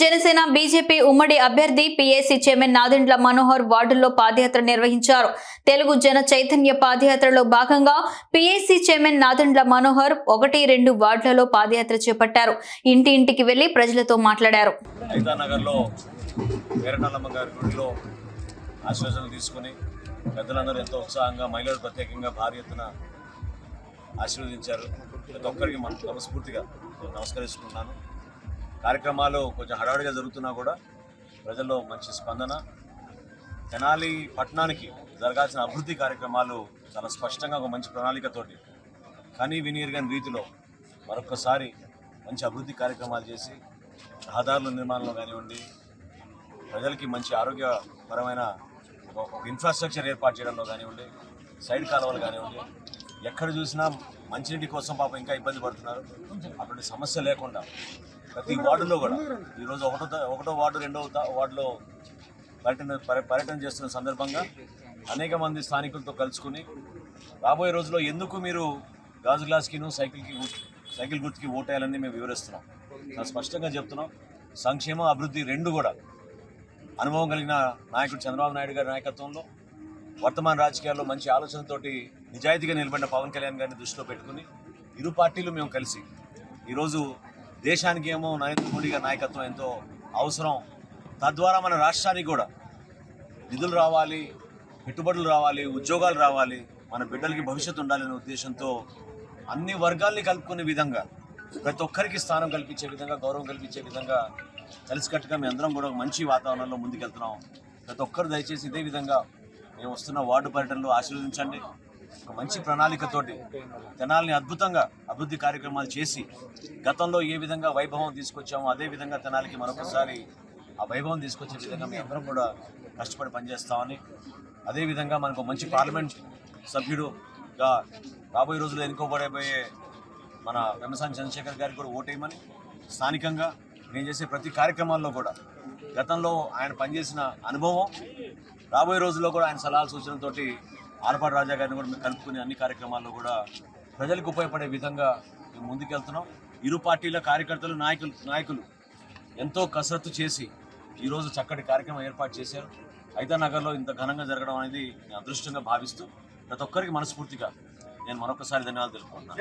Janasena BJP ఉమ్మడి అభ్యర్థి PAC chairman Nadendla Manohar వార్డుల్లో పాదయాత్ర నిర్వహించారు. తెలుగు జన చైతన్య పాదయాత్రలో భాగంగా పీఏసీ చైర్మన్ నాదెండ్ల మనోహర్ ఒకటి రెండు వార్డులలో పాదయాత్ర చేపట్టారు. ఇంటి ఇంటికి వెళ్ళి ప్రజలతో మాట్లాడారు. పెద్దలందరూ ఎంతో ఉత్సాహంగా మహిళలు ప్రత్యేకంగా భారీ ఎత్తున ఆశీర్వదించారు. ప్రతి ఒక్కరికి మనస్ఫూర్తిగా నమస్కరిస్తున్నాను. కార్యక్రమాలు కొంచెం హడావుడిగా జరుగుతున్నా కూడా ప్రజల్లో మంచి స్పందన. తెనాలి పట్టణానికి జరగాల్సిన అభివృద్ధి కార్యక్రమాలు చాలా స్పష్టంగా ఒక మంచి ప్రణాళికతోటి కనీ వినియర్గని రీతిలో మరొకసారి మంచి అభివృద్ధి కార్యక్రమాలు చేసి రహదారుల నిర్మాణంలో కానివ్వండి ప్రజలకి మంచి ఆరోగ్యపరమైన ఒక- ఒక ఇన్ఫ్రాస్ట్రక్చర్ ఏర్పాటు చేయడంలో కానివ్వండి సైడ్ కాలువలు కానివ్వండి ఎక్కడ చూసినా మంచినీటి కోసం పాపం ఇంకా ఇబ్బంది పడుతున్నారు. అటువంటి సమస్య లేకుండా ప్రతి వార్డులో కూడా. ఈరోజు ఒకటో ఒకటో వార్డు రెండో వార్డులో పర్యటన పర్యటన చేస్తున్న సందర్భంగా అనేక మంది స్థానికులతో కలుసుకుని రాబోయే రోజుల్లో ఎందుకు మీరు గాజు గ్లాస్కిను సైకిల్కి సైకిల్ గుర్తుకి ఓటేయాలని మేము వివరిస్తున్నాం. చాలా స్పష్టంగా చెప్తున్నాం. సంక్షేమ అభివృద్ధి రెండు కూడా అనుభవం కలిగిన నాయకుడు చంద్రబాబు నాయుడు గారి నాయకత్వంలో వర్తమాన రాజకీయాల్లో మంచి ఆలోచనతోటి నిజాయితీగా నిలబడిన పవన్ కళ్యాణ్ గారిని దృష్టిలో పెట్టుకుని ఇరు పార్టీలు మేము కలిసి ఈరోజు దేశానికి ఏమో నరేంద్ర మోడీ గారి నాయకత్వం ఎంతో అవసరం. తద్వారా మన రాష్ట్రానికి కూడా నిధులు రావాలి పెట్టుబడులు రావాలి ఉద్యోగాలు రావాలి మన బిడ్డలకి భవిష్యత్తు ఉండాలనే ఉద్దేశంతో అన్ని వర్గాల్ని కలుపుకునే విధంగా ప్రతి ఒక్కరికి స్థానం కల్పించే విధంగా గౌరవం కల్పించే విధంగా కలిసికట్టుగా మేము అందరం కూడా మంచి వాతావరణంలో ముందుకెళ్తున్నాం. ప్రతి ఒక్కరు దయచేసి ఇదే విధంగా మేము వస్తున్న వార్డు పర్యటనలో ఆశీర్వదించండి. ఒక మంచి ప్రణాళికతోటి తెనాల్ని అద్భుతంగా అభివృద్ధి కార్యక్రమాలు చేసి గతంలో ఏ విధంగా వైభవం తీసుకొచ్చామో అదే విధంగా తెనాలికి మరొకసారి ఆ వైభవం తీసుకొచ్చే విధంగా మేము అందరం కూడా కష్టపడి పనిచేస్తామని అదేవిధంగా మనకు మంచి పార్లమెంట్ సభ్యుడుగా రాబోయే రోజుల్లో ఎన్నుకోబడబోయే మన వెమ్మసాని చంద్రశేఖర్ గారికి కూడా ఓటేయమని స్థానికంగా నేను చేసే ప్రతి కార్యక్రమాల్లో కూడా గతంలో ఆయన పనిచేసిన అనుభవం రాబోయే రోజుల్లో కూడా ఆయన సలహాలు సూచనలతోటి ఆర్పాడు రాజా గారిని కూడా మేము కలుపుకునే అన్ని కార్యక్రమాల్లో కూడా ప్రజలకు ఉపయోగపడే విధంగా మేము ముందుకెళ్తున్నాం. ఇరు పార్టీల కార్యకర్తలు నాయకులు నాయకులు ఎంతో కసరత్తు చేసి ఈరోజు చక్కటి కార్యక్రమం ఏర్పాటు చేశారు. అయితే నగర్లో ఇంత ఘనంగా జరగడం అనేది నేను అదృష్టంగా భావిస్తూ ప్రతి ఒక్కరికి మనస్ఫూర్తిగా నేను మరొకసారి ధన్యవాదాలు తెలుపుకుంటున్నాను.